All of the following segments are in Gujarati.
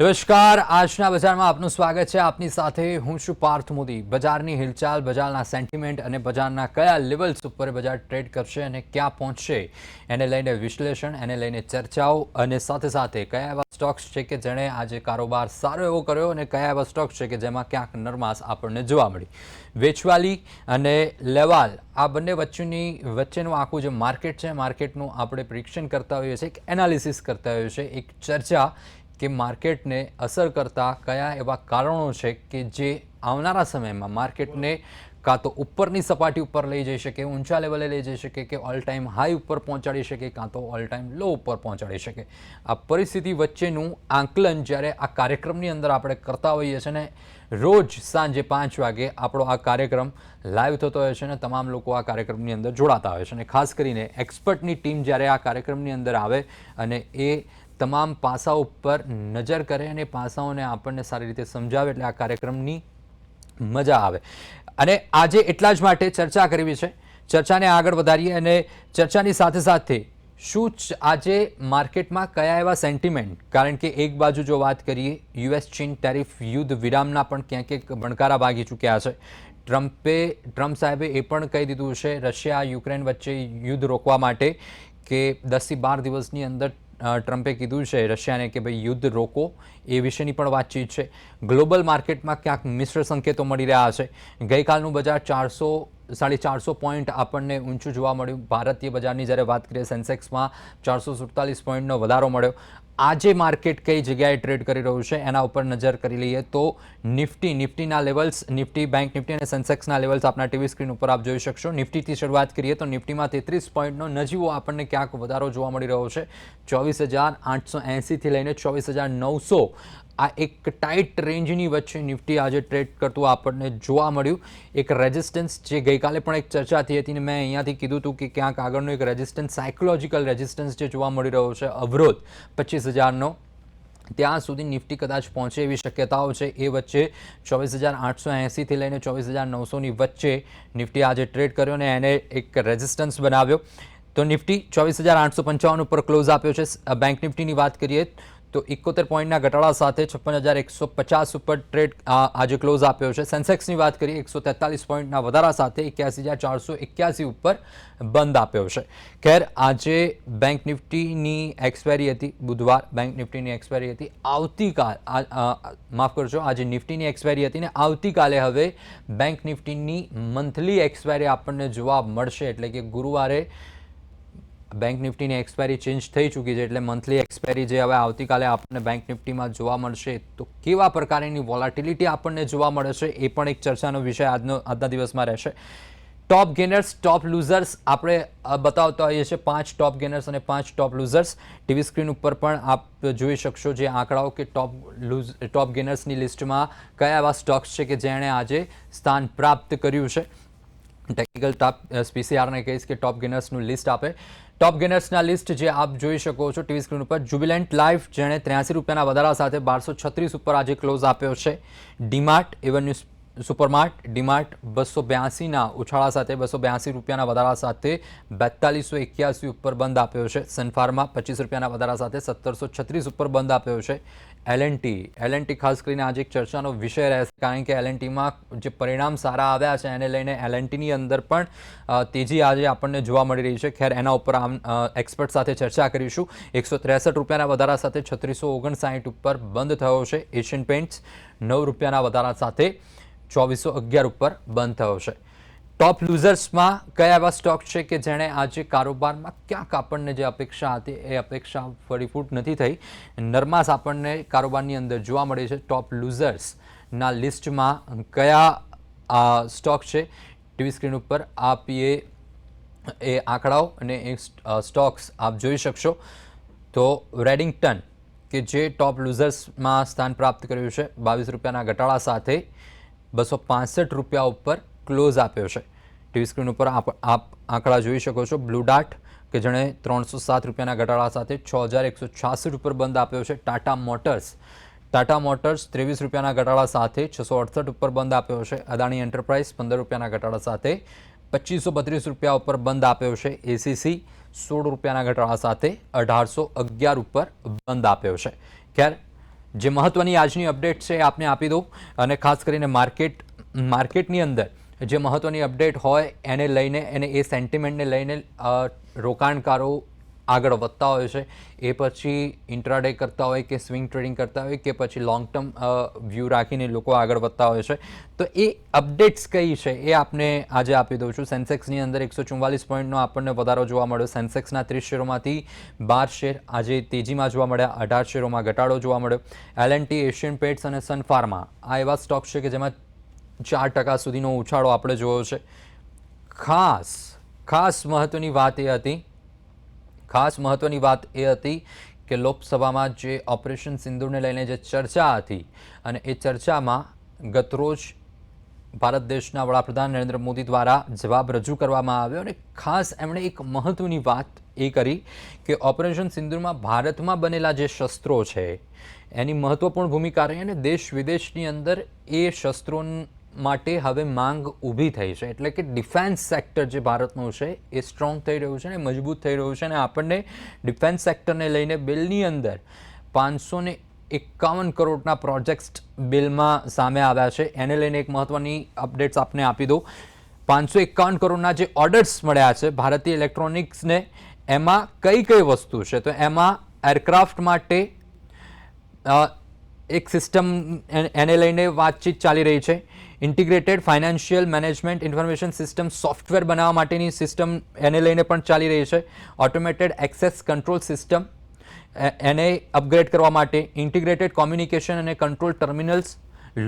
નમસ્કાર. આજના બજારમાં આપનું સ્વાગત છે. આપની સાથે હું છું પાર્થ મોદી. બજારની હિલચાલ, બજારના સેન્ટિમેન્ટ અને બજારના કયા લેવલ્સ ઉપર બજાર ટ્રેડ કરશે અને ક્યાં પહોંચશે, એને લઈને વિશ્લેષણ, એને લઈને ચર્ચાઓ અને સાથે સાથે કયા એવા સ્ટોક્સ છે કે જેણે આજે કારોબાર સારો એવો કર્યો અને કયા એવા સ્ટોક્સ છે કે જેમાં ક્યાંક નરમાસ આપણને જોવા મળી. વેચવાલી અને લેવાલ, આ બંને વચ્ચેની, વચ્ચેનું આખું જે માર્કેટ છે, માર્કેટનું આપણે પ્રિડિક્શન કરતા હોઈએ છીએ, એક એનાલિસિસ કરતા હોઈએ છીએ, એક ચર્ચા કે માર્કેટને અસર કરતા કયા એવા કારણો છે કે જે આવનારા સમયમાં માર્કેટને કાં તો ઉપરની સપાટી ઉપર લઈ જઈ શકે, ઊંચા લેવલે લઈ જઈ શકે કે ઓલ ટાઈમ હાઈ ઉપર પહોંચાડી શકે કાં તો ઓલ ટાઈમ લો ઉપર પહોંચાડી શકે. આ પરિસ્થિતિ વચ્ચેનું આંકલન જ્યારે આ કાર્યક્રમની અંદર આપણે કરતા હોઈએ છીએ ને, રોજ સાંજે પાંચ વાગે આપણો આ કાર્યક્રમ લાઈવ થતો હોય છે અને તમામ લોકો આ કાર્યક્રમની અંદર જોડાતા હોય છે અને ખાસ કરીને એક્સપર્ટની ટીમ જ્યારે આ કાર્યક્રમની અંદર આવે અને એ તમામ પાસાઓ ઉપર નજર કરે અને પાસાઓને આપણને સારી રીતે સમજાવે એટલે આ કાર્યક્રમની મજા આવે. અને આજે એટલા જ માટે ચર્ચા કરવી છે. ચર્ચાને આગળ વધારીએ અને ચર્ચાની સાથે સાથે શું આજે માર્કેટમાં કયા એવા સેન્ટિમેન્ટ, કારણ કે એક બાજુ જો વાત કરીએ યુએસ ચીન ટેરિફ યુદ્ધ વિરામના પણ ક્યાંક ક્યાંક બણકારા ભાગી ચૂક્યા છે. ટ્રમ્પે, ટ્રમ્પ સાહેબે એ પણ કહી દીધું છે રશિયા, યુક્રેન વચ્ચે યુદ્ધ રોકવા માટે કે દસથી બાર દિવસની અંદર ટ્રમ્પે કીધું છે રશિયાને કે ભાઈ યુદ્ધ રોકો એ વિશેની પણ વાતચીત છે. ગ્લોબલ માર્કેટમાં ક્યાંક મિશ્ર સંકેતો મળી રહ્યા છે. ગઈકાલનું બજાર ચારસો, સાડી ચારસો પોઈન્ટ આપણને ઊંચું જોવા મળ્યું. ભારતીય બજારની જ્યારે વાત કરીએ સેન્સેક્સમાં ચારસો સુડતાલીસ પોઈન્ટનો વધારો મળ્યો. આજે માર્કેટ કઈ જગ્યાએ ટ્રેડ કરી રહ્યું છે એના ઉપર નજર કરી લઈએ તો નિફ્ટી, નિફ્ટીના લેવલ્સ નિફ્ટી બેંક, નિફ્ટી અને સેન્સેક્સના લેવલ્સ આપના ટીવી સ્ક્રીન ઉપર આપ જોઈ શકશો. નિફ્ટીથી શરૂઆત કરીએ તો નિફ્ટીમાં તેત્રીસ પોઈન્ટનો નજીવો આપણને ક્યાંક વધારો જોવા મળી રહ્યો છે. ચોવીસ હજાર આઠસો એંસીથી લઈને ચોવીસ હજાર નવસો આ એક ટાઈટ રેન્જની વચ્ચે નિફ્ટી આજે ટ્રેડ કરતું આપણને જોવા મળ્યું. એક રેઝિસ્ટન્સ જે ગઈકાલે પણ એક ચર્ચા થઈ હતી ને મેં અહીંયાથી કીધું હતું કે ક્યાંક આગળનો એક રેઝિસ્ટન્સ, સાયકોલોજીકલ રેઝિસ્ટન્સ જે જોવા મળી રહ્યો છે, અવરોધ પચીસ હજારનો. ત્યાં સુધી નિફ્ટી કદાચ પહોંચે એવી શક્યતાઓ છે. એ વચ્ચે ચોવીસ હજાર આઠસો એંસીથી લઈને ચોવીસ હજાર નવસોની વચ્ચે નિફ્ટી આજે ટ્રેડ કર્યો અને એને એક રેઝિસ્ટન્સ બનાવ્યો. તો નિફ્ટી ચોવીસ હજાર આઠસો પંચાવન ઉપર ક્લોઝ આપ્યો છે. બેંક નિફ્ટીની વાત કરીએ તો એકોતેર પોઈન્ટના ઘટાડા સાથે છપ્પન હજાર એકસો પચાસ ઉપર ટ્રેડ આજે ક્લોઝ આપ્યો છે. સેન્સેક્સની વાત કરીએ, એકસો તેતાલીસ પોઈન્ટના વધારા સાથે એક્યાસી હજાર ચારસો એક્યાસી ઉપર બંધ આપ્યો છે. ખેર, આજે બેંક નિફ્ટીની એક્સપાયરી હતી, બુધવાર બેંક નિફ્ટીની એક્સપાયરી હતી. આવતીકાલ માફ કરજો, આજે નિફ્ટીની એક્સપાયરી હતી ને આવતીકાલે હવે બેંક નિફ્ટીની મંથલી એક્સપાયરી આપણને જોવા મળશે. એટલે કે ગુરુવારે બેંક નિફ્ટીની એક્સપાયરી ચેન્જ થઈ ચૂકી છે એટલે મંથલી એક્સપાયરી જે હવે આવતીકાલે આપણને બેંક નિફ્ટીમાં જોવા મળશે. તો કેવા પ્રકારની વોલાટિલિટી આપણને જોવા મળે છે એ પણ એક ચર્ચાનો વિષય આજનો, આજના દિવસમાં રહેશે. ટોપ ગેનર્સ ટોપ લૂઝર્સ આપણે બતાવતા હોઈએ છીએ પાંચ ટોપ ગેનર્સ અને પાંચ ટોપ લૂઝર્સ ટીવી સ્ક્રીન ઉપર પણ આપ જોઈ શકશો જે આંકડાઓ કે ટોપ લૂઝ ટોપ ગેનર્સની લિસ્ટમાં કયા એવા સ્ટોક્સ છે કે જેણે આજે સ્થાન પ્રાપ્ત કર્યું છે. ટેકનિકલ ટોપ સ્પીસીઆરને કહીશ કે ટોપ ગેનર્સનું લિસ્ટ આપે. ટોપ ગેનર્સના લિસ્ટ જે આપ જોઈ શકો છો ટીવી સ્ક્રીન ઉપર જુબિલેન્ટ લાઈફ જેણે ત્ર્યાસી રૂપિયાના વધારા સાથે બારસો છત્રીસ ઉપર આજે ક્લોઝ આપ્યો છે. ડીમાર્ટ એવન્યુ સુપરમાર્ટ ડીમાર્ટ બસો બ્યાસીના ઉછાળા સાથે, બસો બ્યાસી રૂપિયાના વધારા સાથે બેતાલીસો એક્યાસી ઉપર બંધ આપ્યો છે. સનફાર્મા પચીસ રૂપિયાના વધારા સાથે સત્તરસો છત્રીસ ઉપર બંધ આપ્યો છે. એલએનટી એલએનટી ખાસ કરીને આજે એક ચર્ચાનો વિષય રહેશે, કારણ કે એલએનટીમાં જે પરિણામ સારા આવ્યા છે, એને લઈને એલએનટીની અંદર પણ તેજી આજે આપણને જોવા મળી રહી છે. ખેર, એના ઉપર આમ એક્સપર્ટ સાથે ચર્ચા કરીશું. એકસો ત્રેસઠ રૂપિયાના વધારા સાથે છત્રીસો ઓગણસાઠ ઉપર બંધ થયો છે. એશિયન પેઇન્ટ્સ નવ રૂપિયાના વધારા સાથે ચોવીસો અગિયાર ઉપર બંધ થયો છે. ટોપ લૂઝર્સમાં કયા એવા સ્ટોક છે કે જેણે આજે કારોબારમાં ક્યાંક આપણને જે અપેક્ષા હતી, એ અપેક્ષા ફળીફૂટ નથી થઈ. નરમાસ આપણને કારોબારની અંદર જોવા મળે છે ટોપ લૂઝર્સના લિસ્ટમાં કયા સ્ટોક છે? ટીવી સ્ક્રીન ઉપર આપ એ એ આંકડાઓ અને એ સ્ટોક્સ આપ જોઈ શકશો. તો રેડિંગ્ટન કે જે ટોપ લૂઝર્સમાં સ્થાન પ્રાપ્ત કર્યું છે, બાવીસ રૂપિયાના ઘટાડા સાથે બસો રૂપિયા ઉપર ક્લોઝ આપ્યો છે. ટીવી સ્ક્રીન ઉપર આપ આંકડા જોઈ શકો છો. બ્લુ ડાર્ટ, કે જેણે ત્રણસો સાત રૂપિયાના ઘટાડા સાથે છ હજાર એકસો છાસઠ ઉપર બંધ આપ્યો છે. ટાટા મોટર્સ ટાટા મોટર્સ ત્રેવીસ રૂપિયાના ઘટાડા સાથે છસો અડસઠ ઉપર બંધ આપ્યો છે. અદાણી એન્ટરપ્રાઇઝ પંદર રૂપિયાના ઘટાડા સાથે પચીસો બત્રીસ રૂપિયા ઉપર બંધ આપ્યો છે. એસીસી સોળ રૂપિયાના ઘટાડા સાથે અઢારસો અગિયાર ઉપર બંધ આપ્યો છે. ખેર, જે મહત્વની આજની અપડેટ છે આપને આપી દઉં. અને ખાસ કરીને માર્કેટ, માર્કેટની અંદર જે મહત્ત્વની અપડેટ હોય એને લઈને એને એ સેન્ટિમેન્ટને લઈને રોકાણકારો આગળ વધતા હોય છે. એ પછી ઇન્ટ્રાડે કરતા હોય કે સ્વિંગ ટ્રેડિંગ કરતા હોય કે પછી લોંગ ટર્મ વ્યૂ રાખીને લોકો આગળ વધતા હોય છે. તો એ અપડેટ્સ કઈ છે એ આપને આજે આપી દઉં છું. સેન્સેક્સની અંદર એકસો ચુમ્માલીસ પોઈન્ટનો આપણને વધારો જોવા મળ્યો. સેન્સેક્સના ત્રીસ શેરોમાંથી બાર શેર આજે તેજીમાં જોવા મળ્યા. અઢાર શેરોમાં ઘટાડો જોવા મળ્યો. એલએનટી એશિયન પેટ્સ અને સન ફાર્મા આ એવા સ્ટોક છે કે જેમાં ચાર ટકા સુધીનો ઉછાળો આપણે જોયો છે. ખાસ ખાસ મહત્ત્વની વાત એ હતી, ખાસ મહત્ત્વની વાત એ હતી કે લોકસભામાં જે ઓપરેશન સિંદૂરને લઈને જે ચર્ચા હતી અને એ ચર્ચામાં ગતરોજ ભારત દેશના વડાપ્રધાન નરેન્દ્ર મોદી દ્વારા જવાબ રજૂ કરવામાં આવ્યો અને ખાસ એમણે એક મહત્ત્વની વાત એ કરી કે ઓપરેશન સિંદૂરમાં ભારતમાં બનેલા જે શસ્ત્રો છે, એની મહત્ત્વપૂર્ણ ભૂમિકા રહી અને દેશ વિદેશની અંદર એ શસ્ત્રો માટે હવે માંગ ઊભી થઈ છે. એટલે કે ડિફેન્સ સેક્ટર જે ભારતનું છે, એ સ્ટ્રોંગ થઈ રહ્યું છે અને મજબૂત થઈ રહ્યું છે અને આપણને ડિફેન્સ સેક્ટરને લઈને બિલની અંદર પાંચસો ને એકાવન કરોડના પ્રોજેક્ટ્સ બિલમાં સામે આવ્યા છે. એને લઈને એક મહત્વની અપડેટ્સ આપને આપી દઉં. પાંચસો એકાવન કરોડના જે ઓર્ડર્સ મળ્યા છે ભારતીય ઇલેક્ટ્રોનિક્સને એમાં કઈ કઈ વસ્તુ છે? તો એમાં એરક્રાફ્ટ માટે એક સિસ્ટમ એને લઈને વાતચીત ચાલી રહી છે. Integrated financial management information system software બનાવવા માટેની સિસ્ટમ એને લઈને પણ ચાલી રહી છે. ઓટોમેટેડ એક્સેસ કંટ્રોલ સિસ્ટમ એને અપગ્રેડ કરવા માટે ઇન્ટિગ્રેટેડ કોમ્યુનિકેશન અને control terminals,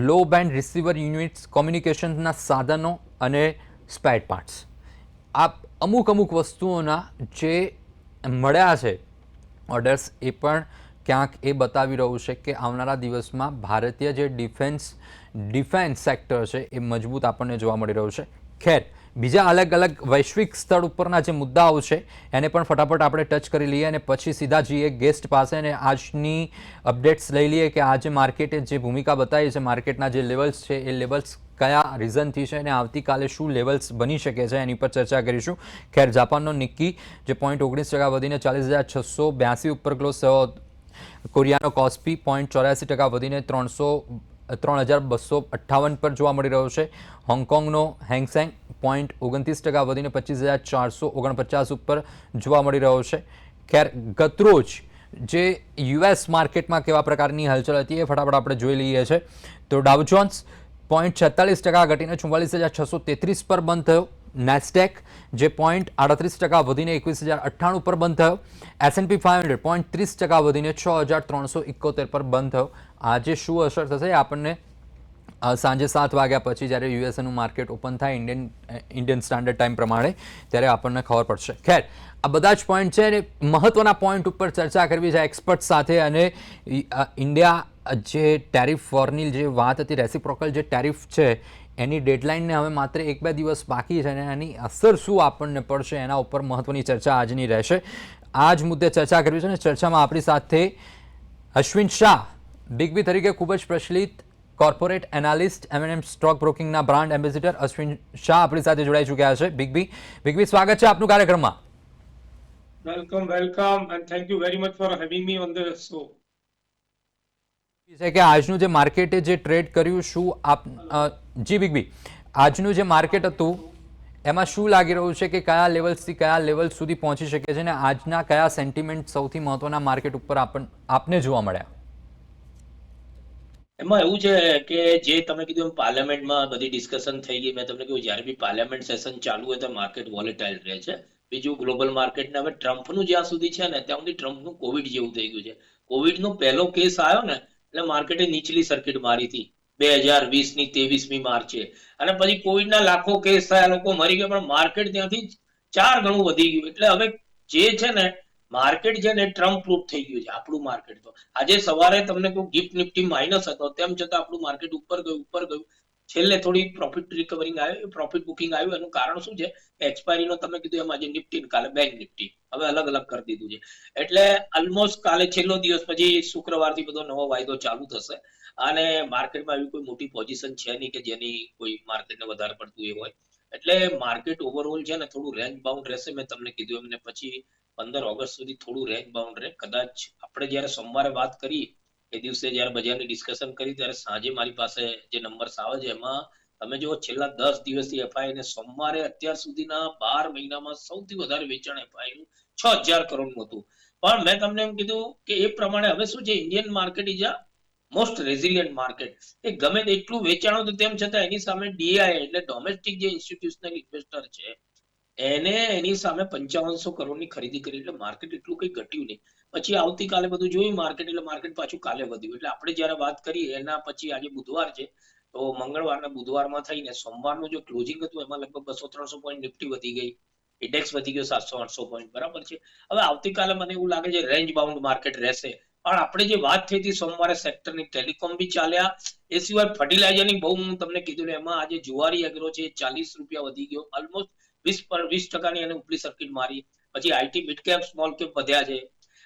low band receiver units, કોમ્યુનિકેશનના સાધનો અને સ્પેડ પાર્ટ્સ. આ અમુક અમુક વસ્તુઓના જે મળ્યા છે ઓર્ડર્સ એ પણ ક્યાંક એ બતાવી રહ્યું છે કે આવનારા દિવસમાં ભારતીય જે ડિફેન્સ ડિફેન્સ સેક્ટર છે એ મજબૂત આપણને જોવા મળી રહ્યું છે. ખેર, બીજા અલગ અલગ વૈશ્વિક સ્તર ઉપરના જે મુદ્દાઓ છે, એને પણ ફટાફટ આપણે ટચ કરી લઈએ અને પછી સીધા જઈએ ગેસ્ટ પાસે અને આજની અપડેટ્સ લઈ લઈએ કે આજે માર્કેટે જે ભૂમિકા બતાવી છે, માર્કેટના જે લેવલ્સ છે, એ લેવલ્સ કયા રીઝનથી છે અને આવતીકાલે શું લેવલ્સ બની શકે છે એની પર ચર્ચા કરીશું. ખેર, જાપાનનો નિક્કી જે પોઈન્ટ ઓગણીસ ટકા વધીને ચાલીસ હજાર છસો બ્યાસી ઉપર ક્લોઝ થયો. કોરિયાનો કોસ્પી પોઈન્ટ ચોર્યાસી ટકા વધીને ત્રણસો ત્રણ હજાર બસો અઠ્ઠાવન પર જોવા મળી રહ્યો છે. હોંગકોંગનો હેંગસેંગ પોઈન્ટ ઓગણત્રીસ ટકા વધીને પચીસ હજાર ચારસો ઓગણપચાસ ઉપર જોવા મળી રહ્યો છે. ખેર ગતરોજ જે યુએસ માર્કેટમાં કેવા પ્રકારની હલચલ હતી એ ફટાફટ આપણે જોઈ લઈએ છે. તો ડાઉજોન્સ પોઈન્ટ છેતાલીસ ટકા ઘટીને ચુમ્માલીસ હજાર છસો તેત્રીસ પર બંધ થયો. નેસ્ટેક જે પોઈન્ટ આડત્રીસ ટકા વધીને એકવીસ હજાર અઠ્ઠાણું પર બંધ થયો. એસએનપી ફાઇવ હંડ્રેડ પોઈન્ટ ત્રીસ ટકા વધીને છ હજાર ત્રણસો ઇકોતેર પર બંધ થયો. આજે શું અસર થશે? આપણને સાંજે સાત વાગ્યા પછી જ્યારે યુએસએનું માર્કેટ ઓપન થાય ઇન્ડિયન ઇન્ડિયન સ્ટાન્ડર્ડ ટાઈમ પ્રમાણે, ત્યારે આપણને ખબર પડશે. ખેર, આ બધા જ પોઈન્ટ છે અને મહત્વના પોઈન્ટ ઉપર ચર્ચા કરવી છે એક્સપર્ટ સાથે અને ઇન્ડિયા જે ટેરિફ વોરની જે વાત હતી રેસિપ્રોકલ જે ટેરિફ છે, એની ડેડલાઇનને હવે માત્ર એક બે દિવસ બાકી છે અને એની અસર શું આપણને પડશે એના ઉપર મહત્વની ચર્ચા આજની રહેશે. આ જ મુદ્દે ચર્ચા કરવી છે અને ચર્ચામાં આપણી સાથે અશ્વિન શાહ બિગ બી તરીકે ખૂબ જ પ્રચલિત કોર્પોરેટ એનાલિસ્ટ એમએનએમ સ્ટોક બ્રોકિંગના બ્રાન્ડ એમ્બેસિડર અશ્વિન શાહ આપણી સાથે જોડાઈ ચૂક્યા છે. બિગ બી બિગ બી સ્વાગત છે આપનું કાર્યક્રમમાં. Welcome welcome and thank you very much for having me on the show છે કે આજનું જે માર્કેટે જે ટ્રેડ કર્યું શું આપ જી બિગ બી આજનું જે માર્કેટ હતું એમાં શું લાગી રહ્યું છે કે કયા લેવલ્સથી કયા લેવલ સુધી પહોંચી શકે છે અને આજના કયા સેન્ટિમેન્ટ સૌથી મહત્વના માર્કેટ ઉપર આપણ આપને જોવા મળ્યા? એમાં એવું છે કે જે તમે કીધું એમ પાર્લામેન્ટમાં બધી ડિસ્કશન થઈ ગઈ, મેં તમને કહ્યું જ્યારે બી પાર્લામેન્ટ સેશન ચાલુ હોય તો માર્કેટ વોલેટાઇલ રહે છે. બીજું ગ્લોબલ માર્કેટને હવે ટ્રમ્પનું જ્યાં સુધી છે ને, ત્યાં સુધી ટ્રમ્પનું કોવિડ જેવું થઈ ગયું છે. કોવિડનો પહેલો કેસ આવ્યો ને, એટલે માર્કેટે નીચલી સર્કિટ મારી હતી. બે હજાર વીસની ત્રેવીસમી માર્ચે. અને પછી કોવિડના લાખો કેસ થયા, લોકો મરી ગયા, પણ માર્કેટ ત્યાંથી ચાર ગણું વધી ગયું. એટલે હવે જે છે ને માર્કેટ છે ને ટ્રમ્પ પ્રૂફ થઈ ગયું છે, આપણું માર્કેટ તો. આજે સવારે તમને કહું ગિફ્ટ નિફ્ટી માઇનસ હતો, તેમ છતાં આપણું માર્કેટ ઉપર ગયું ઉપર ગયું. છેલ્લે થોડી પ્રોફિટ રિકવરિંગ આવ્યું પ્રોફિટ બુકિંગ આવ્યું, એનું કારણ શું છે? એક્સપાયરીનો તમે કીધું એમ આજે નિફ્ટી કાલે બેંક નિફ્ટી હવે અલગ અલગ કરી દીધું છે. એટલે ઓલમોસ્ટ કાલે છેલ્લો દિવસ પછી શુક્રવારથી બધો નવો વાયદો ચાલુ થશે. અને માર્કેટમાં એવી કોઈ મોટી પોઝિશન છે નહીં કે જેની કોઈ માર્કેટને વધારે પડતું એ હોય. એટલે માર્કેટ ઓવરઓલ છે ને થોડું રેન્જ બાઉન્ડ રહેશે, મેં તમને કીધું એમને પછી પંદર ઓગસ્ટ સુધી થોડું રેન્જ બાઉન્ડ રહે. કદાચ આપણે જયારે સોમવારે વાત કરી એ દિવસે જયારે બજારની ડિસ્કશન કરી ત્યારે સાંજે મારી પાસે જે નંબર્સ આવે છે, એમાં તમે જો છેલ્લા દસ દિવસથી એફઆઈ ને સોમવારે અત્યાર સુધીના બાર મહિનામાં સૌથી વધારે વેચાણ એફઆઈ નું છ હજાર કરોડનું હતું. પણ મેં તમને એમ કીધું કે એ પ્રમાણે હવે શું છે Indian market is a most resilient market એ ગમે તેટલું વેચાણ હતું તેમ છતાં એની સામે ડીઆઈ એટલે ડોમેસ્ટિક જે ઇન્સ્ટિટ્યુશનલ ઇન્વેસ્ટર છે એને એની સામે પંચાવનસો કરોડની ખરીદી કરી, એટલે માર્કેટ એટલું કઈ ઘટ્યું નહીં. પછી આવતીકાલે બધું જોયું માર્કેટ એટલે માર્કેટ પાછું કાલે વધ્યું. એટલે આપણે જયારે વાત કરી એના પછી આજે બુધવાર છે, તો મંગળવાર ને બુધવારમાં થઈને સોમવારનું જો ક્લોઝિંગ હતું, એમાં લગભગ બસો ત્રણસો પોઈન્ટ નિફ્ટી વધી ગઈ. ઇન્ડેક્સ વધી ગયો સાતસો આઠસો પોઈન્ટ બરાબર છે? હવે આવતીકાલે મને એવું લાગે છે રેન્જ બાઉન્ડ માર્કેટ રહેશે. પણ આપણે જે વાત થઈ હતી સોમવારે સેક્ટરની ટેલિકોમ બી ચાલ્યા. એ સિવાય ફર્ટિલાઇઝરની બહુ હું તમને કીધું એમાં આજે જુવારી એગ્રો છે, ચાલીસ રૂપિયા વધી ગયો. ઓલમોસ્ટ વીસ પર વીસ ટકાની અને ઉપલી સર્કિટ મારી. પછી IT mid cap small cap વધ્યા છે.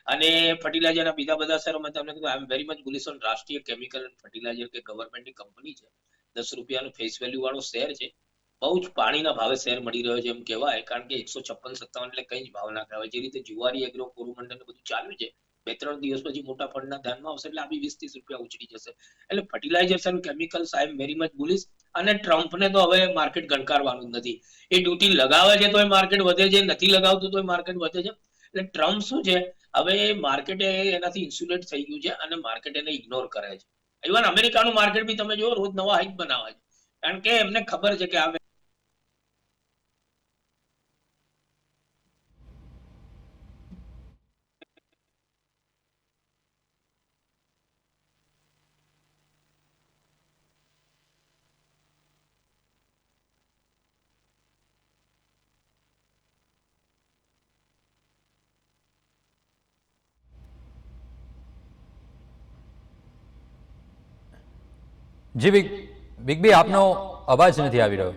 અને ફર્ટિલાઇઝરના બીજા બધા શહેરોમાં તમને કીધું I am very much bullish on Rashtriya chemical and fertilizer કે ગવર્મેન્ટની કંપની છે. દસ રૂપિયાનું ફેસ વેલ્યુ વાળો શેર છે. બહુ જ પાણીના ભાવે શેર મળી રહ્યો છે એમ કહેવાય. કારણ કે એકસો છપ્પન, સત્તાવન એટલે કઈ જ ભાવ ના કહેવાય. જે રીતે જુવારી એગ્રો કોરુમંડળ બધું ચાલ્યું છે બે ત્રણ દિવસ પછી મોટા ફંડના ધ્યાનમાં આવશે એટલે આ વીસ ત્રીસ રૂપિયા ઉછળી જશે. એટલે fertilizers and chemicals I am very much bullish અને ટ્રમ્પને તો હવે માર્કેટ ગણકારવાનું નથી. એ ડ્યુટી લગાવે છે તો એ માર્કેટ વધે છે, નથી લગાવતું તો એ માર્કેટ વધે છે. એટલે ટ્રમ્પ શું છે? હવે માર્કેટ એનાથી ઇન્સ્યુલેટ થઈ ગયું છે અને માર્કેટ એને ઇગ્નોર કરે છે. ઇવન અમેરિકાનું માર્કેટ બી તમે જુઓ, રોજ નવા હાઈક બનાવે છે. કારણ કે એમને ખબર છે કે આ જી બિગ બિગ બી આપનો અવાજ નથી આવી રહ્યો.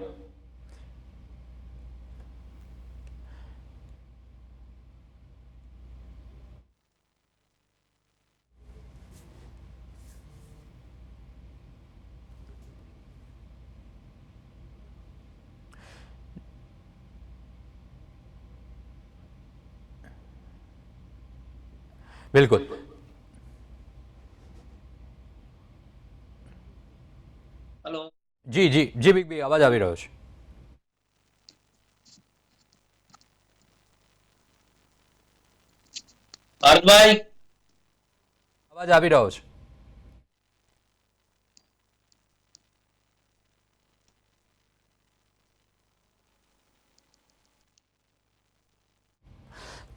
બિલકુલ હલો જી જી જી બિગ બી અવાજ આવી રહ્યો છે. પાર્થભાઈ અવાજ આવી રહ્યો છે.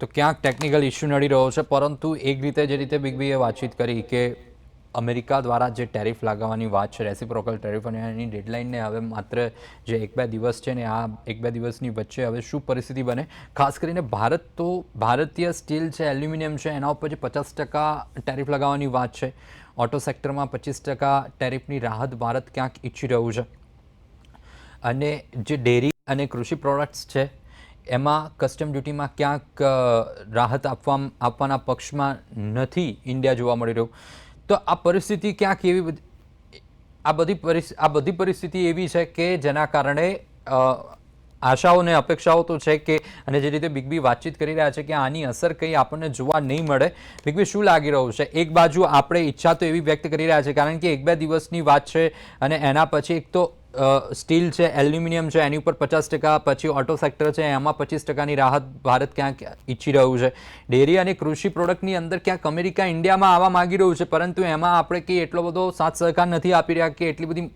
તો ક્યાંક ટેકનિકલ ઇસ્યુ નડી રહ્યો છે પરંતુ એક રીતે જે રીતે બિગ બીએ વાતચીત કરી કે અમેરિકા દ્વારા જે ટેરિફ લગાવવાની વાત છે, રેસિપ્રોકલ ટેરિફ અને એની ડેડલાઇનને હવે માત્ર જે એક બે દિવસ છે ને આ એક બે દિવસની વચ્ચે હવે શું પરિસ્થિતિ બને? ખાસ કરીને ભારત તો ભારતીય સ્ટીલ છે, એલ્યુમિનિયમ છે, એના ઉપર જે પચાસ ટકા ટેરિફ લગાવવાની વાત છે. ઓટો સેક્ટરમાં પચીસ ટકા ટેરિફની રાહત ભારત ક્યાંક ઈચ્છી રહ્યું છે. અને જે ડેરી અને કૃષિ પ્રોડક્ટ્સ છે, એમાં કસ્ટમ ડ્યુટીમાં ક્યાંક રાહત આપવા આપવાના પક્ષમાં નથી ઇન્ડિયા જોવા મળી રહ્યું. તો આ પરિસ્થિતિ ક્યાંક એવી આ બધી આ બધી પરિસ્થિતિ એવી છે કે જેના કારણે આશાઓ અને અપેક્ષાઓ તો છે કે અને જે રીતે બિગ બી વાતચીત કરી રહ્યા છે કે આની અસર કંઈ આપણને જોવા નહીં મળે. બિગ બી શું લાગી રહ્યું છે? એક બાજુ આપણે ઈચ્છા તો એવી વ્યક્ત કરી રહ્યા છે કારણ કે એક બે દિવસની વાત છે અને એના પછી એક તો સ્ટીલ છે, એલ્યુમિનિયમ છે, એની ઉપર પચાસ ટકા, પછી ઓટો સેક્ટર છે, એમાં પચીસ ટકાની રાહત ભારત ક્યાંક ઈચ્છી રહ્યું છે. ડેરી અને કૃષિ પ્રોડક્ટની અંદર ક્યાંક અમેરિકા, ઇન્ડિયામાં આવવા માગી રહ્યું છે, પરંતુ એમાં આપણે કંઈ એટલો બધો સાથ સહકાર નથી આપી રહ્યા કે એટલી બધી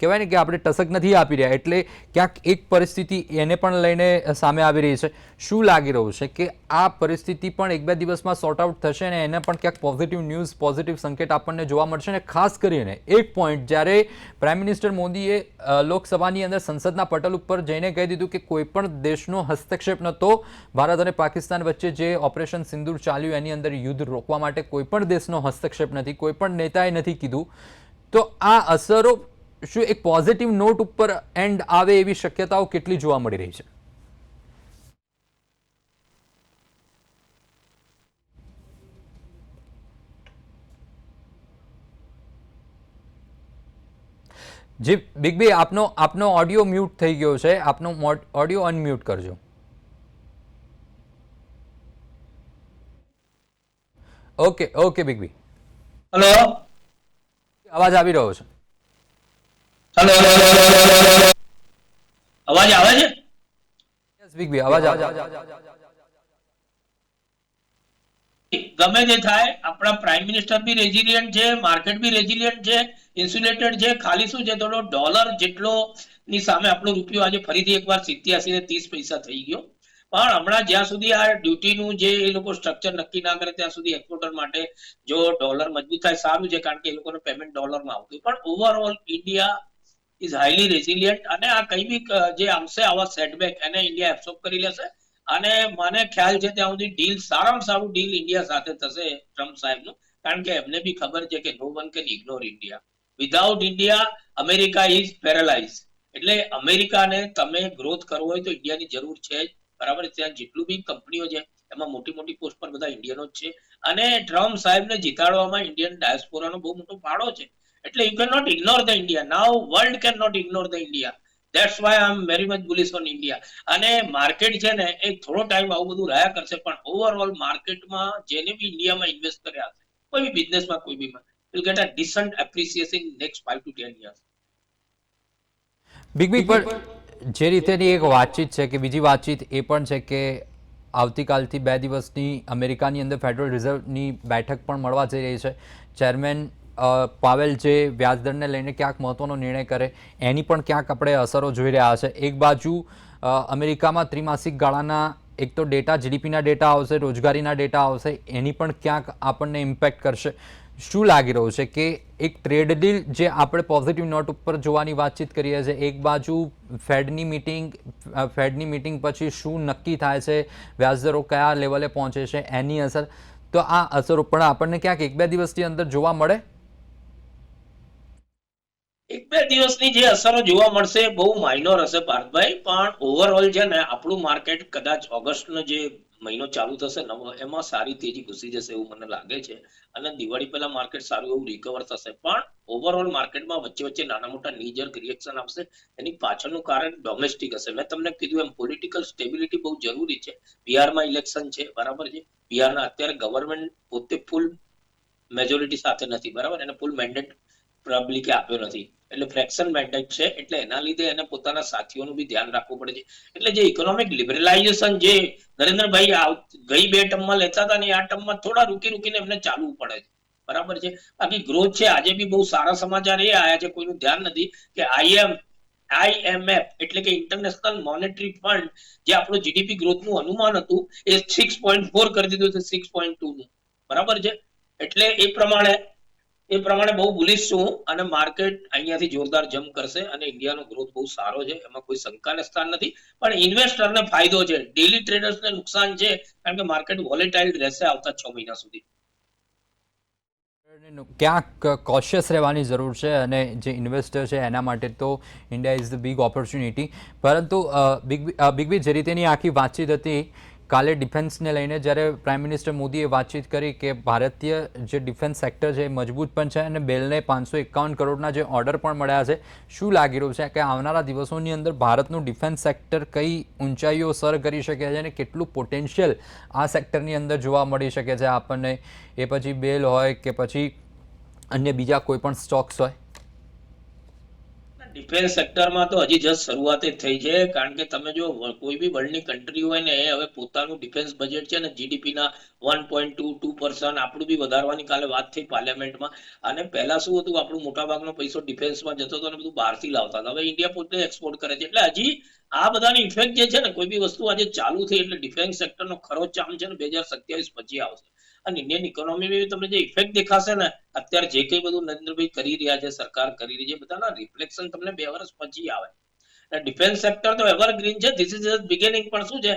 કહેવાય ને કે આપણે ટસક નથી આપી રહ્યા, એટલે ક્યાંક એક પરિસ્થિતિ એને પણ લઈને સામે આવી રહી છે. શું લાગી રહ્યું છે કે આ પરિસ્થિતિ પણ એક બે દિવસમાં સોર્ટ આઉટ થશે અને એને પણ ક્યાંક પોઝિટિવ ન્યૂઝ પોઝિટિવ સંકેત આપણને જોવા મળશે અને ખાસ કરીને એક પોઈન્ટ જ્યારે પ્રાઇમ મિનિસ્ટર મોદીએ લોકસભાની અંદર સંસદના પટલ ઉપર જઈને કહી દીધું કે કોઈ પણ દેશનો હસ્તક્ષેપ નહોતો. ભારત અને પાકિસ્તાન વચ્ચે જે ઓપરેશન સિંદૂર ચાલ્યું, એની અંદર યુદ્ધ રોકવા માટે કોઈ પણ દેશનો હસ્તક્ષેપ નથી કોઈ પણ નેતાએ નથી કીધું. તો આ અસરો શું એક પોઝિટિવ નોટ ઉપર એન્ડ આવે એવી શક્યતાઓ કેટલી જોવા મળી રહી છે? જી બિગ બી આપનો આપનો ઓડિયો મ્યુટ થઈ ગયો છે. આપનો ઓડિયો અનમ્યુટ કરજો. Okay okay big B hello અવાજ આવી રહ્યો છે. હલો અવાજ આવે છે? યસ બિગબી અવાજ આવે ગમે તે થાય આપણા પ્રાઇમ મિનિસ્ટર બી રેઝિલિયન્ટ છે માર્કેટ બી રેઝિલિયન્ટ છે ઇન્સ્યુલેટેડ છે ખાલી શું છે? થોડો ડોલર જેટલો ની સામે આપણો રૂપિયો આજે ફરીથી એકવાર સિત્યાસી ને ત્રીસ પૈસા થઈ ગયો. પણ હમણાં જ્યાં સુધી આ ડ્યુટીનું જે એ લોકો સ્ટ્રક્ચર નક્કી ના કરે, ત્યાં સુધી એક્સપોર્ટર માટે જો ડોલર મજબૂત થાય, સારું છે, કારણ કે એ લોકોને પેમેન્ટ ડોલરમાં આવતું પણ overall India is highly resilient અને આ કઈ બી જે આવશે, આવા સેટબેક એને ઇન્ડિયા એબ્સોર્બ કરી લેશે. અને મને ખ્યાલ છે, ત્યાં સુધી ડીલ સારામાં સારું ડીલ ઇન્ડિયા સાથે થશે, ટ્રમ્પ સાહેબનું. કારણ કે એમને બી ખબર છે કે no one can ignore India without India America is paralyse એટલે અમેરિકાને તમે ગ્રોથ કરવો હોય તો ઇન્ડિયાની જરૂર છે જ. બરાબર? ત્યાં જેટલું બી કંપનીઓ છે, એમાં મોટી મોટી પોસ્ટ પર બધા ઇન્ડિયનો જ છે. અને ટ્રમ્પ સાહેબને જીતાડવામાં ઇન્ડિયન ડાયસ્પોરાનો બહુ મોટો ફાળો છે. એટલે you can not ignore the India now world can not ignore the India that's why I am very much bullish on India અને માર્કેટ છે ને, એ થોડો ટાઈમ આવું બધું રહ્યા કરશે, પણ ઓવરઓલ માર્કેટમાં જેને બી ઇન્ડિયામાં ઇન્વેસ્ટ કર્યા હશે, કોઈ બી બિઝનેસમાં કોઈ બીમાં will get a decent appreciation in next five to ten years big big પણ જે રીતેની એક વાતચીત છે કે બીજી વાતચીત એ પણ છે કે આવતીકાલથી બે દિવસની અમેરિકાની અંદર ફેડરલ રિઝર્વની બેઠક પણ મળવા જઈ રહી છે. ચેરમેન પાવેલ જે વ્યાજદરને લઈને ક્યાંક મહત્વનો નિર્ણય કરે એની પણ ક્યાંક આપણે અસરો જોઈ રહ્યા છે. એક બાજુ અમેરિકામાં ત્રિમાસિક ગાળાના એક તો ડેટા જીડીપીના ડેટા આવશે રોજગારીના ડેટા આવશે એની પણ ક્યાંક આપણને ઇમ્પેક્ટ કરશે. શું લાગી રહ્યું છે કે એક ટ્રેડ ડીલ જે આપણે પોઝિટિવ નોટ ઉપર જોવાની વાતચીત કરીએ છીએ, એક બાજુ ફેડની મિટિંગ ફેડની મિટિંગ પછી શું નક્કી થાય છે, વ્યાજદરો કયા લેવલે પહોંચે છે, એની અસર. તો આ અસરો પણ આપણને ક્યાંક એક બે દિવસની અંદર જોવા મળે? એક બે દિવસની જે અસરો જોવા મળશે, બહુ માઇનોર હશે પાર્થભાઈ, પણ ઓવરઓલ છે ને, આપણું માર્કેટ કદાચ ઓગસ્ટનો જે મહિનો ચાલુ થશે ને એમાં સારી તેજી ઘૂસી જશે એવું મને લાગે છે. અને દિવાળી પહેલા માર્કેટ સારું એવું રિકવર થશે. પણ ઓવરઓલ માર્કેટમાં વચ્ચે વચ્ચે નાના મોટા નીજર રિએક્શન આવશે. એની પાછળનું કારણ ડોમેસ્ટિક હશે. મેં તમને કીધું એમ પોલિટિકલ સ્ટેબિલિટી બહુ જરૂરી છે. બિહારમાં ઇલેક્શન છે, બરાબર છે? બિહારના અત્યારે ગવર્મેન્ટ પોતે ફૂલ મેજોરિટી સાથે નથી, બરાબર? એને ફૂલ મેન્ડેટ પબ્લિકે આપ્યો નથી. એટલે ફ્રેક્શન મેન્ડેટ છે. એટલે એના લીધે એને પોતાના સાથીઓનું બી ધ્યાન રાખવું પડે છે. એટલે જે ઇકોનોમિક લિબરલાઇઝેશન જે નરેન્દ્રભાઈ ગઈ બે ટર્મમાં લેતા હતા ને આ ટર્મમાં થોડા રૂકી રૂકીને એમને ચાલવું પડે છે. બરાબર છે? બાકી ગ્રોથ છે. આજે બી બહુ સારા સમાચાર એ આયા છે. કોઈનું ધ્યાન નથી કે આઈએમ આઈએમએફ એટલે કે ઇન્ટરનેશનલ મોનેટરી ફંડ જે આપણું જીડીપી ગ્રોથનું અનુમાન હતું એ સિક્સ પોઈન્ટ ફોર કરી દીધું છે. સિક્સ પોઈન્ટ ટુ નું. બરાબર છે? એટલે એ પ્રમાણે એ પ્રમાણે બહુ બુલિશ છું અને માર્કેટ અહીંયાથી જોરદાર જમ્પ કરશે અને ઇન્ડિયાનો ગ્રોથ બહુ સારો છે. એમાં કોઈ શંકાને સ્થાન નથી. પણ ઇન્વેસ્ટરને ફાયદો છે. ડેલી ટ્રેડર્સને નુકસાન છે. કારણ કે માર્કેટ વોલેટાઇલ રહેશે આવતા છ મહિના સુધી. ક્યાંક કોશિયસ રહેવાની જરૂર છે અને જે ઇન્વેસ્ટર છે એના માટે તો India is the big opportunity પરંતુ બિગ બિગ જે રીતેની આખી વાતચીત હતી કાલે ડિફેન્સને લઈને જ્યારે પ્રાઇમ મિનિસ્ટર મોદીએ વાતચીત કરી કે ભારતીય જે ડિફેન્સ સેક્ટર છે એ મજબૂત પણ છે અને બેલને પાંચસો એકાવન કરોડના જે ઓર્ડર પણ મળ્યા છે, શું લાગી રહ્યું છે કે આવનારા દિવસોની અંદર ભારતનું ડિફેન્સ સેક્ટર કઈ ઊંચાઈઓ સર કરી શકે છે અને કેટલું પોટેન્શિયલ આ સેક્ટરની અંદર જોવા મળી શકે છે આપણને? એ પછી બેલ હોય કે પછી અન્ય બીજા કોઈ પણ સ્ટોક્સ હોય? ડિફેન્સ સેક્ટરમાં તો હજી જસ્ટ શરૂઆત થઈ છે. કારણ કે તમે જો કોઈ બી વર્લ્ડની કન્ટ્રી હોય ને, એ હવે પોતાનું ડિફેન્સ બજેટ છે ને જીડીપીના one point two two percent આપણું બી વધારવાની કાલે વાત થઈ પાર્લામેન્ટમાં અને પહેલા શું હતું, આપણું મોટાભાગનો પૈસો ડિફેન્સમાં જતો હતો અને બધું બહારથી લાવતા હતા. હવે ઇન્ડિયા પોતે એક્સપોર્ટ કરે છે. એટલે હજી આ બધાની ઇફેક્ટ જે છે ને, કોઈ બી વસ્તુ આજે ચાલુ થઈ એટલે ડિફેન્સ સેક્ટરનો ખરો ચામ છે ને, બે હજાર સત્યાવીસ પછી આવશે. અને ઇન્ડિયન ઇકોનોમીમાં તમને જે ઇફેક્ટ દેખાશે ને, અત્યારે જે કંઈ બધું નરેન્દ્રભાઈ કરી રહ્યા છે, સરકાર કરી રહી છે, બધાના રિફ્લેક્શન તમને બે વર્ષ પછી આવે. ડિફેન્સ સેક્ટર તો એવરગ્રીન છે ધીસ ઇઝ બિગિનિંગ પણ શું છે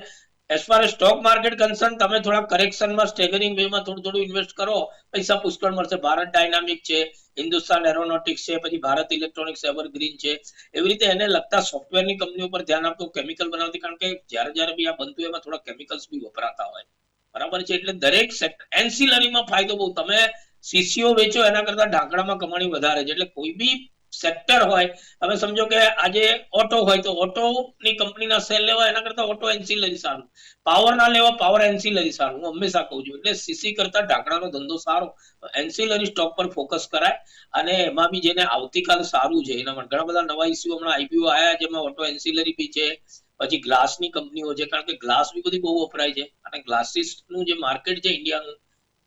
as far stock market concern તમે થોડા કરેક્શનમાં સ્ટેગરિંગ વેમાં થોડું થોડું ઇન્વેસ્ટ કરો, પૈસા પુષ્કળ મળશે. ભારત ડાયનામિક છે, હિન્દુસ્તાન એરોનોટિક્સ છે, પછી ભારત ઇલેક્ટ્રોનિક્સ એવરગ્રીન છે. એવી રીતે એને લગતા સોફ્ટવેરની કંપનીઓ પર ધ્યાન આપતો કેમિકલ બનાવતી, કારણ કે જ્યારે જ્યારે બી આ બનતું એમાં થોડા કેમિકલ્સ બી વપરાતા હોય. બરાબર છે? એટલે દરેક એન્સિલરીમાં ફાયદો બહુ. તમે સીસીઓ વેચો, એના કરતા ઢાંકણામાં કમાણી વધારે છે. એટલે કોઈ બી સેક્ટર હોય, તમે સમજો કે આજે ઓટો હોય તો ઓટો ની કંપનીના સેલ લેવા, એના કરતા ઓટો એન્સિલરી સારું. પાવર ના લેવા પાવર એન્સિલરી સારું. હું હંમેશા કહું છું. એટલે સીસી કરતા ઢાંકણાનો ધંધો સારો. એન્સિલરી સ્ટોક પર ફોકસ કરાય. અને એમાં બી જેને આવતીકાલ સારું છે, એના માટે ઘણા બધા નવા ઇસ્યુ હમણાં આઈપીઓ આયા, જેમાં ઓટો એન્સિલરી બી છે. પછી ગ્લાસની કંપનીઓ છે, કારણ કે ગ્લાસ બી બધી બહુ વપરાય છે. અને ગ્લાસીસનું જે માર્કેટ છે ઇન્ડિયાનું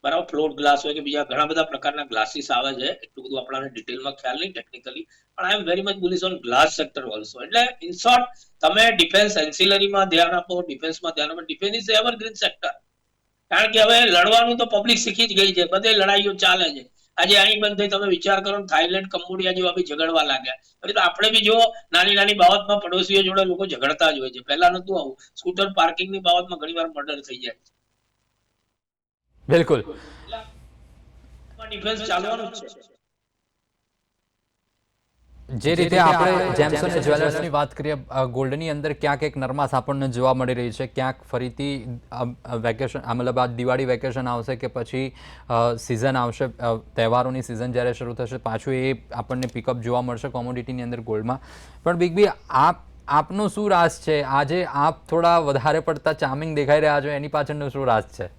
બરાબર ફ્લોટ ગ્લાસ હોય કે બીજા ઘણા બધા પ્રકારના ગ્લાસીસ આવે છે, એટલું બધું આપણને ડિટેલમાં ખ્યાલ નહીં ટેકનિકલી પણ I am very much bullish on glass sector also એટલે ઇન શોર્ટ તમે ડિફેન્સ એન્સિલરીમાં ધ્યાન આપો ડિફેન્સમાં ધ્યાન આપો ડિફેન્સ ઇઝ એવરગ્રીન સેક્ટર કારણ કે હવે લડવાનું તો પબ્લિક શીખી જ ગઈ છે, બધે લડાઈઓ ચાલે છે. આજે અહીં બંધ થઈ તમે વિચાર કરો થાઈલેન્ડ કંબોડિયા જેવા બી ઝઘડવા લાગ્યા. પછી તો આપણે બી જો નાની નાની બાબતમાં પડોશીઓ જોડે લોકો ઝઘડતા જ હોય છે. પહેલા નતું આવું. સ્કૂટર પાર્કિંગની બાબતમાં ઘણી વાર મર્ડર થઈ જાય છે. બિલકુલ. ડિફેન્સ ચાલવાનું જ છે. જે રીતે આપણે જેમ્સન જ્વેલર્સની વાત કરીએ ગોલ્ડની અંદર ક્યાંક એક નરમાશ આપણને જોવા મળી રહી છે. ક્યાંક ફરીથી વેકેશન મતલબ આ દિવાળી વેકેશન આવશે કે પછી સિઝન આવશે. તહેવારોની સિઝન જ્યારે શરૂ થશે પાછું એ આપણને પિકઅપ જોવા મળશે કોમોડિટીની અંદર ગોલ્ડમાં. પણ બિગ બી આપ આપનો શું રાસ છે? આજે આપ થોડા વધારે પડતા ચાર્મિંગ દેખાઈ રહ્યા છો એની પાછળનો શું રાસ છે?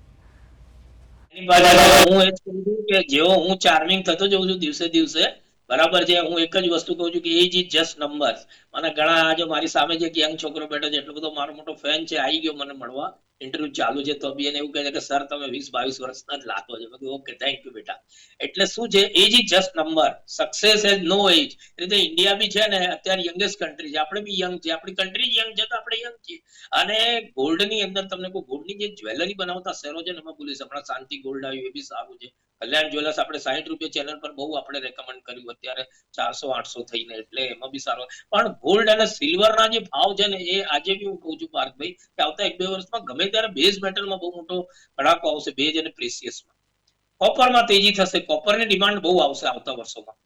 એની પાછળ હું એ જ કહું છું કે જેવો હું ચાર્મિંગ થતો જઉં છું દિવસે દિવસે બરાબર છે, હું એક જ વસ્તુ કહું છું કે એજ ઇઝ જસ્ટ નંબર મને ઘણા આજે મારી સામે જે યંગ છોકરો બેઠો છે, એટલો બધો મારો મોટો ફેન છે આવી ગયો મને મળવા. ઇન્ટરવ્યુ ચાલુ છે, તો બી એને એવું કહે છે કે સર તમે વીસ બાવીસ વર્ષના જ લાગો છો. મેં ઓકે થેન્ક યુ બેટા. એટલે શું છે age is just number success as no age એટલે ઇન્ડિયા બી છે ને, અત્યારે યંગેસ્ટ કન્ટ્રી છે. આપણે બી યંગ છે આપણી કન્ટ્રી યંગ છે તો આપણે યંગ છીએ. અને ગોલ્ડની અંદર તમને કોઈ ગોલ્ડની જે જ્વેલરી બનાવતા શહેરો છે ને, એમાં બોલીશ હમણાં શાંતિ ગોલ્ડ આવ્યું એ બી સારું છે. કલ્યાણ જ્વેલર્સ આપણે સાહીઠ રૂપિયા ચેનલ પર બહુ આપણે રેકમેન્ડ કર્યું અત્યારે ચારસો, આઠસો થઈને એટલે એમાં બી સારો પણ ગોલ્ડ અને સિલ્વરના જે ભાવ છે ને એ આજે બી હું કહું છું પાર્થભાઈ, કે આવતા એક બે વર્ષમાં ગમે ત્યારે બેઝ મેટલમાં બહુ મોટો કડાકો આવશે બેઝ અને પ્રેસિયસમાં કોપરમાં તેજી થશે. કોપરની ડિમાન્ડ બહુ આવશે આવતા વર્ષોમાં.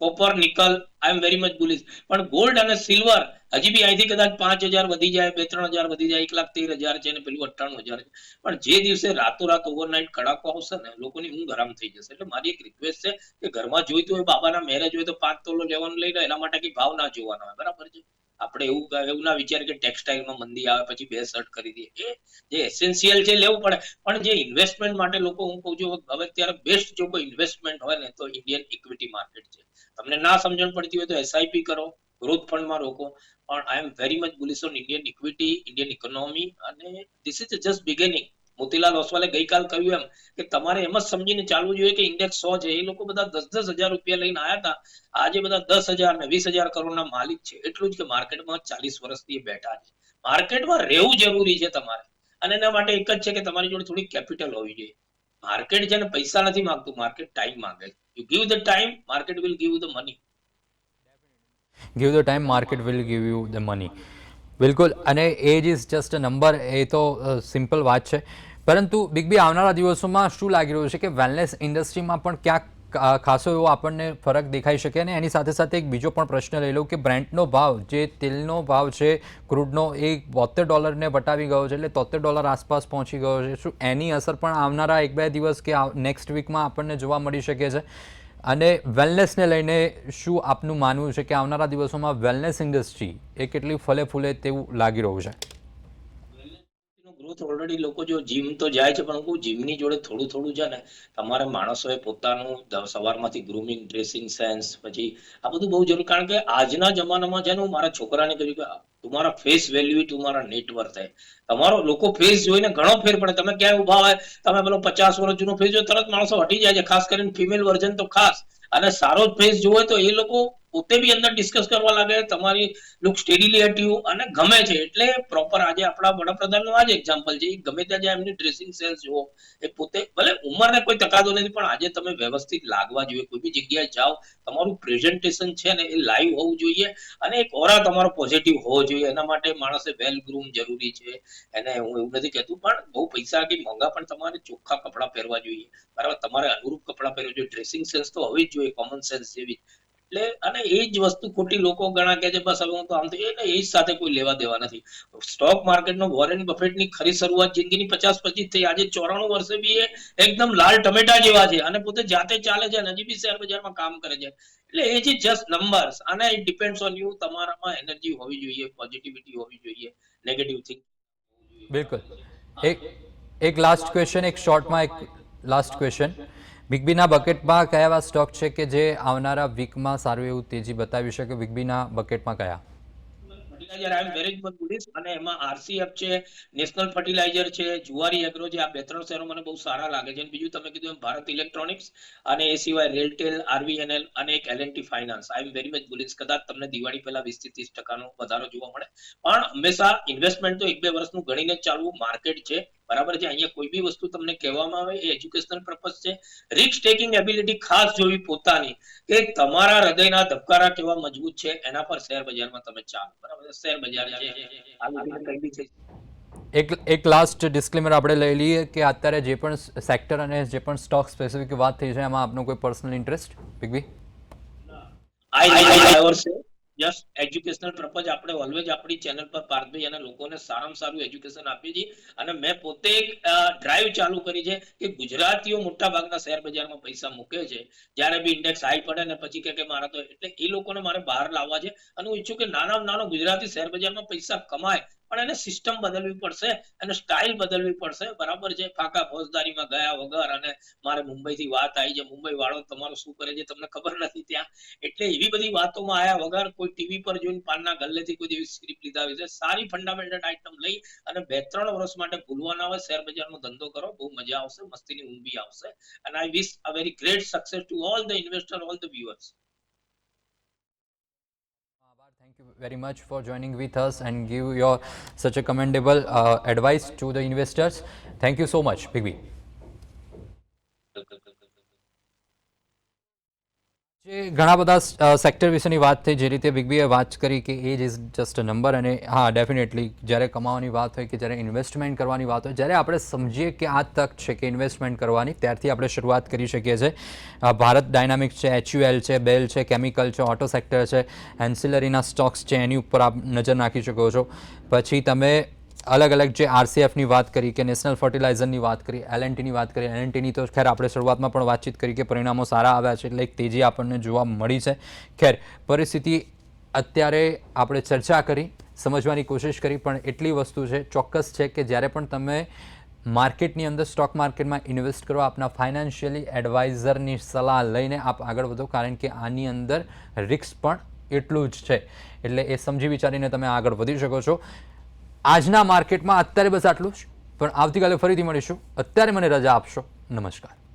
Copper nickel I am very much bullish પણ ગોલ્ડ અને સિલ્વર હજી બી અહીંથી કદાચ પાંચ હજાર વધી જાય, બે, ત્રણ હજાર વધી જાય, એક લાખ તેર હજાર છે ને પેલું અઠ્ઠાણું હજાર છે. પણ જે દિવસે રાતોરાત ઓવરનાઇટ કડાકો આવશે ને, લોકોની ઊંઘ હરામ થઈ જશે. એટલે મારી એક રિક્વેસ્ટ છે કે ઘરમાં જોઈતું હોય બાબાના મેરેજ હોય તો પાંચ તોલો લેવાનું લઈ લો, એના માટે કઈ ભાવ ના જોવાનો હોય. બરાબર છે? આપણે એવું એવું ના વિચાર કે ટેક્સટાઇલમાં મંદી આવે, પછી બે શર્ટ કરી દઈએ. એ, જે એસેન્શિયલ છે લેવું પડે. પણ જે ઇન્વેસ્ટમેન્ટ માટે લોકો, હું કહું છું, હવે ત્યારે બેસ્ટ જો કોઈ ઇન્વેસ્ટમેન્ટ હોય ને, તો ઇન્ડિયન ઇક્વિટી માર્કેટ છે. તમને ના સમજણ પડતી હોય તો એસઆઈપી કરો. ગ્રોથ ફંડમાં રોકો. પણ I am very much bullish on Indian equity Indian economy અને this is just beginning Motilal ઓસવાલે ગઈકાલ કહ્યું એમ કે તમારે એમ જ સમજીને ચાલવું જોઈએ કે ઇન્ડેક્સ સો છે. એ લોકો બધા દસ દસ હજાર રૂપિયા લઈને આવ્યા હતા. આજે બધા દસ હજાર ને વીસ હજાર કરોડના માલિક છે. એટલું જ કે માર્કેટમાં ચાલીસ વર્ષથી બેઠા છે. માર્કેટમાં રહેવું જરૂરી છે તમારે. અને એના માટે એક જ છે કે તમારી જોડે થોડી કેપિટલ હોવી જોઈએ. માર્કેટ છે ને પૈસા નથી માંગતું, માર્કેટ ટાઈમ માંગે you give the time market will give the money give the time market will give you the money બિલકુલ. અને એજ ઇઝ જસ્ટ નંબર એ તો સિમ્પલ વાત છે. પરંતુ બિગ બી આવનારા દિવસોમાં શું લાગી રહ્યું છે કે વેલનેસ ઇન્ડસ્ટ્રીમાં પણ ક્યાંક ખાસો એવો આપણને ફરક દેખાઈ શકે? અને એની સાથે સાથે એક બીજો પણ પ્રશ્ન લઈ લઉં કે બ્રેન્ટનો ભાવ, જે તેલનો ભાવ છે, ક્રૂડનો, એ બોતેર ડોલરને વટાવી ગયો છે, એટલે તોતેર ડોલર આસપાસ પહોંચી ગયો છે. શું એની અસર પણ આવનારા એક બે દિવસ કે નેક્સ્ટ વીકમાં આપણને જોવા મળી શકે છે? અને વેલનેસને લઈને શું આપનું માનવું છે કે આવનારા દિવસોમાં વેલનેસ ઇન્ડસ્ટ્રી એ કેટલી ફલે ફૂલે તેવું લાગી રહ્યું છે? ગ્રોથ ઓલરેડી લોકો જો જીમ તો જાય છે, પણ જીમની જોડે થોડું થોડું છે ને, તમારે માણસોએ પોતાનું સવારમાંથી ગ્રુમિંગ ડ્રેસિંગ સેન્સ પછી આ બધું બહુ જરૂર. કારણ કે આજના જમાનામાં છે ને, હું મારા છોકરાને કહ્યું કે તમારા ફેસ વેલ્યુ તમારા નેટવર્ક થાય તમારો લોકો ફેસ જોઈને ઘણો ફેર પડે. તમે ક્યાંય ઊભા હોય, તમે પેલો પચાસ વર્ષ જૂનો ફેસ જો તરત માણસો હટી જાય છે. ખાસ કરીને ફિમેલ વર્ઝન તો ખાસ. અને સારો ફેસ જોવે તો એ લોકો પોતે બી અંદર ડિસ્કસ કરવા લાગે, તમારી લુક સ્ટેડીલી અને ગમે છે. એટલે પ્રોપર આજે આપણા વડાપ્રધાનનું આ જ એક્ઝામ્પલ છે. ગમે ત્યાં જાય, એમની ડ્રેસિંગ સેન્સ જુઓ. એ પોતે, ભલે ઉંમરને કોઈ તકાદો નથી, પણ આજે તમે વ્યવસ્થિત લાગવા જોઈએ. કોઈ બી જગ્યાએ જાઓ, તમારું પ્રેઝન્ટેશન છે ને એ લાઈવ હોવું જોઈએ અને એક ઓરા તમારો પોઝિટિવ હોવો જોઈએ. એના માટે માણસે વેલ ગ્રૂમ જરૂરી છે. એને હું એવું નથી કહેતું, પણ બહુ પૈસા કે મોંઘા પણ તમારે ચોખ્ખા કપડાં પહેરવા જોઈએ. બરાબર, તમારે અનુરૂપ કપડાં પહેરવા જોઈએ. ડ્રેસિંગ સેન્સ તો હોવી જ જોઈએ કોમન સેન્સ જેવી એટલે અને એ જ વસ્તુ ખોટી લોકો ઘણા કહે છે, બસ હવે હું તો આમ થઈ એ જ સાથે કોઈ લેવા દેવા નથી. સ્ટોક માર્કેટનો વોરેન બફેટની ખરી શરૂઆત જિંદગીની પચાસ પચીસ થઈ. આજે ચોરાણું વર્ષે બી એ એકદમ લાલ ટમેટા જેવા છે અને પોતે જાતે ચાલે છે અને હજી બી શેર બજારમાં કામ કરે છે. એટલે એ જે જસ્ટ નંબર્સ અને ઇટ ડિપેન્ડ્સ ઓન યુ તમારામાં એનર્જી હોવી જોઈએ પોઝિટિવિટી હોવી જોઈએ નેગેટિવ થિંક બિલકુલ. એક એક લાસ્ટ ક્વેશ્ચન એક શોર્ટમાં એક લાસ્ટ ક્વેશ્ચન બિગ બીના બકેટમાં કયા એવા સ્ટોક છે કે જે આવનારા વીકમાં સારું એવું તેજી બતાવી શકે? બિગબીના બકેટમાં કયા? ફર્ટિલાઇઝર અને એમાં આરસીએફ છે નેશનલ ફર્ટિલાઇઝર છે જુવારી એગ્રો છે. આ બે ત્રણ શેરો મને બહુ સારા લાગે છે. બીજું તમે કીધું એમ ભારત ઇલેક્ટ્રોનિક્સ અને એ સિવાય રેલટેલ આરવીએનએલ અને એક LNT finance I am very much bullish કદાચ તમને દિવાળી પહેલા વીસથી ત્રીસ ટકાનો વધારો જોવા મળે. પણ હંમેશા ઇન્વેસ્ટમેન્ટ તો એક બે વર્ષનું ગણીને ચાલવું. માર્કેટ છે. બરાબર છે? અહીંયા કોઈ બી વસ્તુ તમને કહેવામાં આવે એ એજ્યુકેશનલ પર્પઝ છે. રિસ્ક ટેકિંગ એબિલિટી ખાસ જોવી પોતાની કે તમારા હૃદયના ધબકારા કેવા મજબૂત છે એના પર શેર બજારમાં તમે ચાલો. બરાબર છે? શેર બજાર છે. આ બી છે. એક એક લાસ્ટ ડિસ્ક્લેમર આપણે લઈ લઈએ કે અત્યારે જે પણ સેક્ટર અને જે પણ સ્ટોક સ્પેસિફિક વાત થઈ છે એમાં આપનો કોઈ personal interest big B I છે જસ્ટ એજ્યુકેશનલ પર્પઝ આપણે ઓલવેઝ આપણી ચેનલ પર પાર્થભાઈ અને લોકોને સારામાં સારું એજ્યુકેશન આપીએ છીએ. અને મેં પોતે એક ડ્રાઈવ ચાલુ કરી છે કે ગુજરાતીઓ મોટા ભાગના શેર બજારમાં પૈસા મૂકે છે. જ્યારે બી ઇન્ડેક્સ હાઈ પડે ને પછી કે કે મારા તો, એટલે એ લોકોને મારે બહાર લાવવા છે. અને હું ઈચ્છું કે નાનામાં નાનો ગુજરાતી શેર બજારમાં પૈસા કમાય. પણ એને સિસ્ટમ બદલવી પડશે અને સ્ટાઇલ બદલવી પડશે. બરાબર છે? ફાકા ફોજદારીમાં ગયા વગર અને મારે મુંબઈથી વાત આવી છે. મુંબઈ વાળો તમારો શું કરે છે તમને ખબર નથી ત્યાં? એટલે એવી બધી વાતોમાં આયા વગર કોઈ ટીવી પર જોઈને પાનના ગલ્લેથી કોઈ એવી સ્ક્રિપ્ટ લીધા વિશે સારી ફંડામેન્ટલ આઇટમ લઈ અને બે ત્રણ વર્ષ માટે ભૂલવા ના હોય, શેર બજારનો ધંધો કરો, બહુ મજા આવશે, મસ્તીની ઊંઘી આવશે. અને I wish a very great success to all the investor all the viewers. Very much for joining with us and give your such a commendable uh, advice to the investors. Thank you so much, Big જે ઘણા બધા સેક્ટર વિશેની વાત થઈ, જે રીતે બિગ બીએ વાત કરી કે એજ ઇઝ જસ્ટ નંબર અને હા ડેફિનેટલી જ્યારે કમાવાની વાત હોય કે જ્યારે ઇન્વેસ્ટમેન્ટ કરવાની વાત હોય, જ્યારે આપણે સમજીએ કે આ તક છે કે ઇન્વેસ્ટમેન્ટ કરવાની, ત્યારથી આપણે શરૂઆત કરી શકીએ છીએ. ભારત ડાયનામિક્સ છે એચયુએલ છે બેલ છે કેમિકલ છે ઓટો સેક્ટર છે એન્સિલરીના સ્ટોક્સ છે, એની ઉપર આપ નજર નાખી શકો છો. પછી તમે અલગ અલગ જે આરસીએફની વાત કરી કે નેશનલ ફર્ટિલાઇઝરની વાત કરી, એલએનટીની વાત કરી, એલએનટીની તો ખેર આપણે શરૂઆતમાં પણ વાતચીત કરી કે પરિણામો સારા આવ્યા છે એટલે એક તેજી આપણને જોવા મળી છે. ખેર, પરિસ્થિતિ અત્યારે આપણે ચર્ચા કરી, સમજવાની કોશિશ કરી, પણ એટલી વસ્તુ છે, ચોક્કસ છે કે જ્યારે પણ તમે માર્કેટની અંદર, સ્ટોક માર્કેટમાં ઇન્વેસ્ટ કરો, આપના ફાઇનાન્શિયલી એડવાઇઝરની સલાહ લઈને આપ આગળ વધો, કારણ કે આની અંદર રિસ્ક પણ એટલું જ છે. એટલે એ સમજી વિચારીને તમે આગળ વધી શકો છો. આજના માર્કેટમાં અત્યારે બસ આટલું જ. પણ આવતીકાલે ફરીથી મળીશું. અત્યારે મને રજા આપશો. નમસ્કાર.